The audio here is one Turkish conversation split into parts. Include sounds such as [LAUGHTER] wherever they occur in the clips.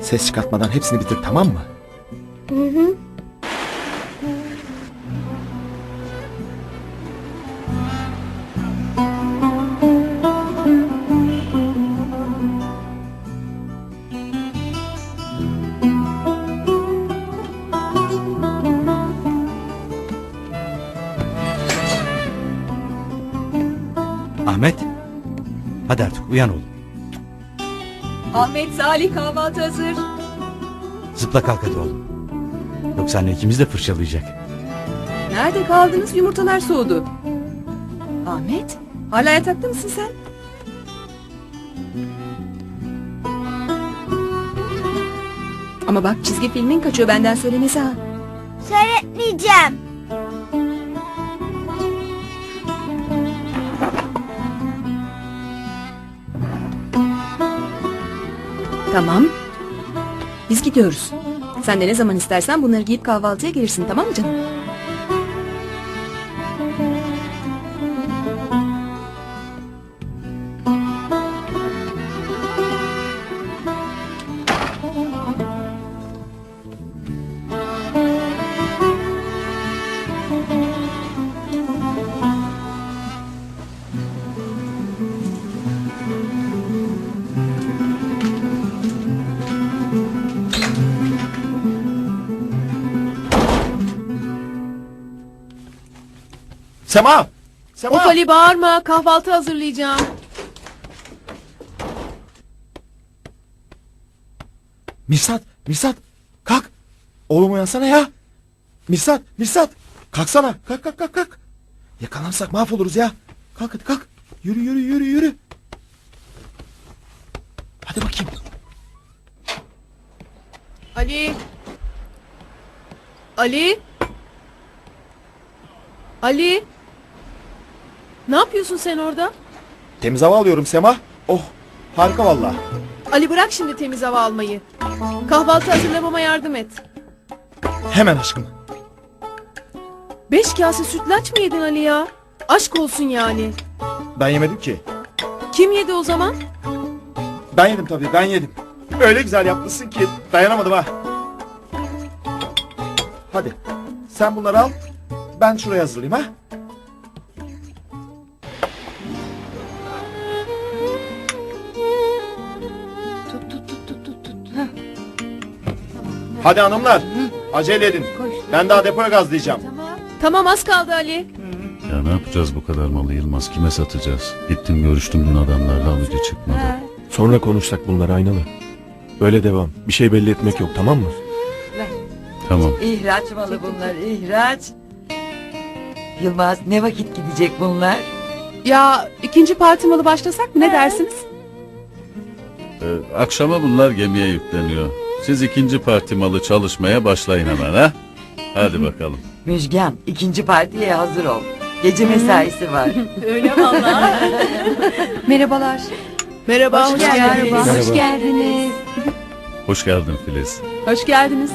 Ses çıkartmadan hepsini bitir tamam mı? Ahmet. Hadi artık uyan oğlum. Ahmet Salih kahvaltı hazır. Zıpla kalk hadi oğlum. Yoksa anne ikimiz de fırçalayacak. Nerede kaldınız yumurtalar soğudu. Ahmet hala yatakta mısın sen? Ama bak çizgi filmin kaçıyor benden söylemesi ha. Seyretmeyeceğim. Tamam. Biz gidiyoruz. Sen de ne zaman istersen bunları giyip kahvaltıya gelirsin tamam mı canım? Sema! Sema! Of Ali bağırma kahvaltı hazırlayacağım. Mirsat! Mirsat! Kalk! Oğlum uyansana ya! Mirsat! Mirsat! Kalksana! Kalk kalk kalk kalk! Yakalansak mahvoluruz ya! Kalk hadi kalk! Yürü yürü yürü yürü! Hadi bakayım. Ali. Ali. Ali. Ne yapıyorsun sen orada? Temiz hava alıyorum Sema. Oh! Harika valla. Ali bırak şimdi temiz hava almayı. Kahvaltı hazırlamama yardım et. Hemen aşkım. Beş kase sütlaç mı yedin Ali ya? Aşk olsun yani. Ben yemedim ki. Kim yedi o zaman? Ben yedim tabii ben yedim. Öyle güzel yapmışsın ki dayanamadım ha. Hadi sen bunları al. Ben şuraya hazırlayayım ha. Hadi hanımlar acele edin. Ben daha depoya gazlayacağım. Tamam az kaldı Ali. Ya ne yapacağız bu kadar malı Yılmaz? Kime satacağız? Gittim görüştüm dün adamlarla alıcı çıkmadı. Sonra konuşsak bunlar aynalı. Böyle devam. Bir şey belli etmek yok tamam mı? Tamam. İhraç malı bunlar ihraç. Yılmaz ne vakit gidecek bunlar? Ya ikinci parti malı başlasak mı ne dersiniz? Ee, akşama bunlar gemiye yükleniyor. Siz ikinci parti malı çalışmaya başlayın hemen ha. Hadi bakalım. Müjgan ikinci partiye hazır ol. Gece mesaisi var. [LAUGHS] Merhabalar. Merhaba, hoş, geldiniz. Merhaba. Hoş geldiniz. Hoş geldin Filiz. Hoş geldiniz.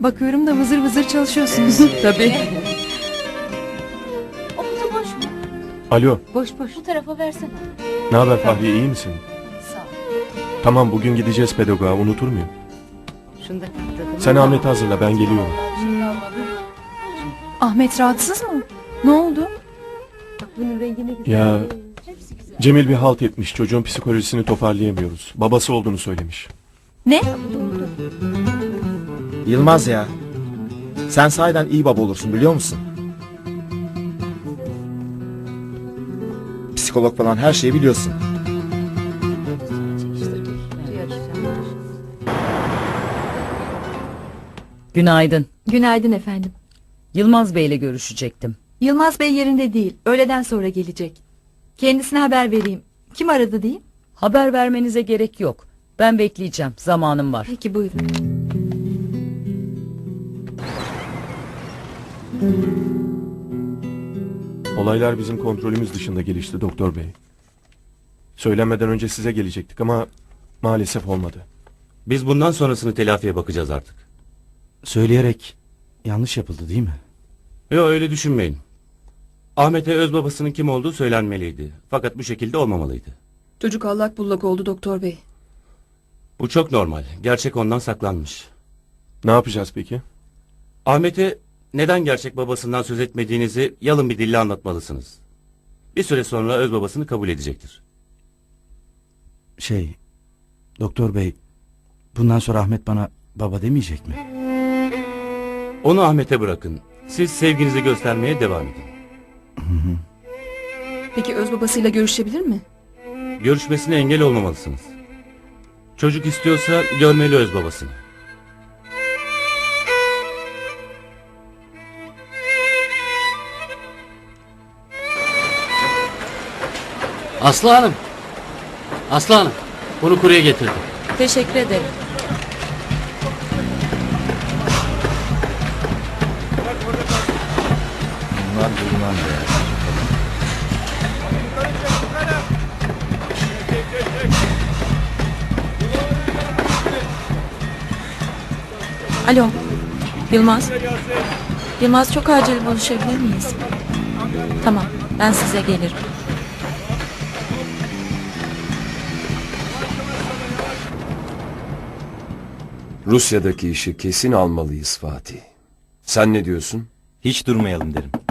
Bakıyorum da vızır vızır çalışıyorsunuz. [LAUGHS] Tabii. Omuzu boş mu? Alo. Boş boş. Bu tarafa versene. Ne haber Fahri iyi misin? Tamam bugün gideceğiz pedagoğa unutur muyum? Şunu da takım. Sen Ahmet'i hazırla ben geliyorum. Ahmet rahatsız mı? Ne oldu? Bak bunun rengine güzel. Ya Hepsi güzel. Cemil bir halt etmiş. Çocuğun psikolojisini toparlayamıyoruz. Babası olduğunu söylemiş. Yılmaz ya. Sen sahiden iyi baba olursun biliyor musun? Psikolog falan her şeyi biliyorsun. Günaydın. Günaydın efendim. Yılmaz Bey'le görüşecektim. Yılmaz Bey yerinde değil. Öğleden sonra gelecek. Kendisine haber vereyim. Kim aradı diyeyim? Haber vermenize gerek yok. Ben bekleyeceğim. Zamanım var. Peki buyurun. Olaylar bizim kontrolümüz dışında gelişti doktor bey. Söylenmeden önce size gelecektik ama maalesef olmadı. Biz bundan sonrasını telafiye bakacağız artık. Söyleyerek yanlış yapıldı değil mi? Yok öyle düşünmeyin. Ahmet'e öz babasının kim olduğu söylenmeliydi. Fakat bu şekilde olmamalıydı. Çocuk allak bullak oldu doktor bey. Bu çok normal. Gerçek ondan saklanmış. Ne yapacağız peki? Ahmet'e neden gerçek babasından söz etmediğinizi yalın bir dille anlatmalısınız. Bir süre sonra öz babasını kabul edecektir. Şey, doktor bey, bundan sonra Ahmet bana baba demeyecek mi? Onu Ahmet'e bırakın. Siz sevginizi göstermeye devam edin. Peki öz babasıyla görüşebilir mi? Görüşmesine engel olmamalısınız. Çocuk istiyorsa görmeli öz babasını. Aslı Hanım. Aslı Hanım. Bunu kurye getirdim. Teşekkür ederim. Bunlar durmam ya. Alo. Yılmaz. Yılmaz çok acil buluşabilir miyiz? Tamam. Ben size gelirim. Rusya'daki işi kesin almalıyız Fatih. Sen ne diyorsun? Hiç durmayalım derim.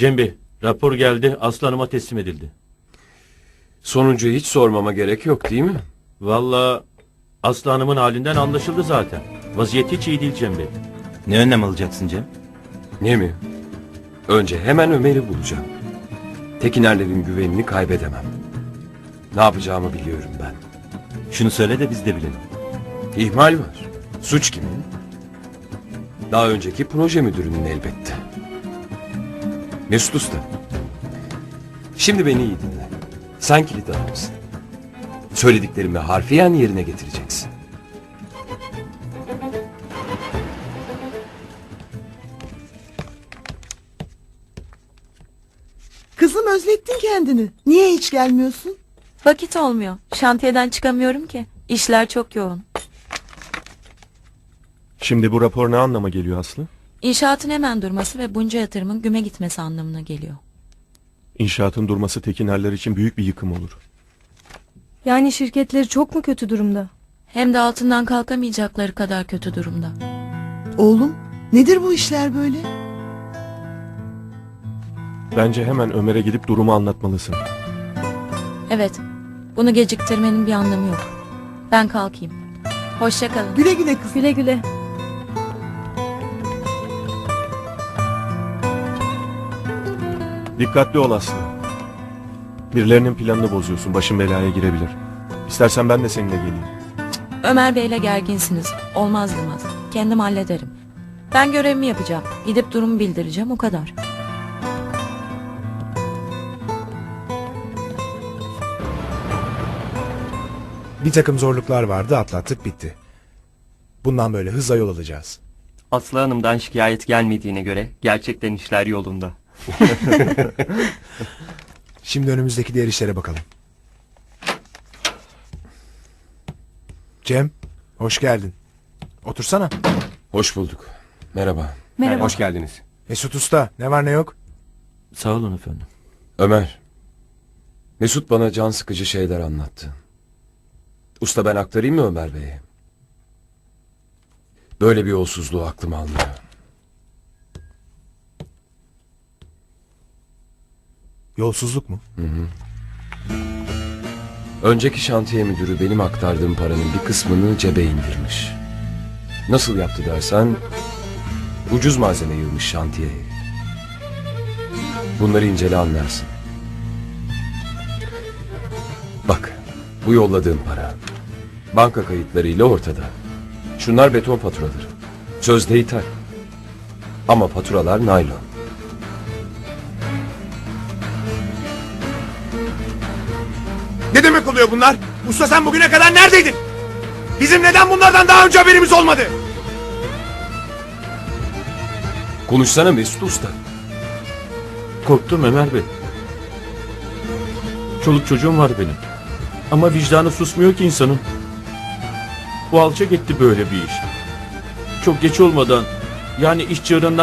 Cem Bey, rapor geldi. Aslı Hanım'a teslim edildi. Sonucu hiç sormama gerek yok değil mi? Valla Aslı Hanım'ın halinden anlaşıldı zaten. Vaziyeti hiç iyi değil Cem Bey. Ne önlem alacaksın Cem? Ne mi? Önce hemen Ömer'i bulacağım. Tekinerlerin güvenini kaybedemem. Ne yapacağımı biliyorum ben. Şunu söyle de biz de bilelim. İhmal var. Suç kimin? Daha önceki proje müdürünün elbette. Mesut Usta. Şimdi beni iyi dinle. Sen kilit adamsın. Söylediklerimi harfiyen yerine getireceksin. Kızım özlettin kendini. Niye hiç gelmiyorsun? Vakit olmuyor. Şantiyeden çıkamıyorum ki. İşler çok yoğun. Şimdi bu rapor ne anlama geliyor Aslı? İnşaatın hemen durması ve bunca yatırımın güme gitmesi anlamına geliyor. İnşaatın durması Tekinerler için büyük bir yıkım olur. Yani şirketleri çok mu kötü durumda? Hem de altından kalkamayacakları kadar kötü durumda. Oğlum nedir bu işler böyle? Bence hemen Ömer'e gidip durumu anlatmalısın. Evet. Bunu geciktirmenin bir anlamı yok. Ben kalkayım. Hoşça kalın. Güle güle kızım. Güle güle. Dikkatli ol Aslı. Birilerinin planını bozuyorsun. Başın belaya girebilir. İstersen ben de seninle geleyim. Ömer Bey'le gerginsiniz. Olmaz demez. Kendim hallederim. Ben görevimi yapacağım. Gidip durumu bildireceğim o kadar. Bir takım zorluklar vardı atlattık bitti. Bundan böyle hızla yol alacağız. Aslı Hanım'dan şikayet gelmediğine göre gerçekten işler yolunda. [LAUGHS] Şimdi önümüzdeki diğer işlere bakalım. Cem, hoş geldin. Otursana. Hoş bulduk. Merhaba. Merhaba. Hoş geldiniz. Mesut Usta, ne var ne yok? Sağ olun efendim. Ömer. Mesut bana can sıkıcı şeyler anlattı. Usta ben aktarayım mı Ömer Bey'e? Böyle bir yolsuzluğu aklım almıyor. Yolsuzluk mu? Önceki şantiye müdürü benim aktardığım paranın bir kısmını cebe indirmiş. Nasıl yaptı dersen ucuz malzeme yığmış şantiyeye. Bunları incele anlarsın. Bak bu yolladığım para banka kayıtlarıyla ortada. Şunlar beton faturaları. Sözde ithal. Ama faturalar naylon. Oluyor bunlar? Usta sen bugüne kadar neredeydin? Bizim neden bunlardan daha önce haberimiz olmadı? Konuşsana Mesut Usta. Korktum Ömer Bey. Çoluk çocuğum var benim. Ama vicdanı susmuyor ki insanın. Bu alçak etti böyle bir iş. Çok geç olmadan yani iş çığırından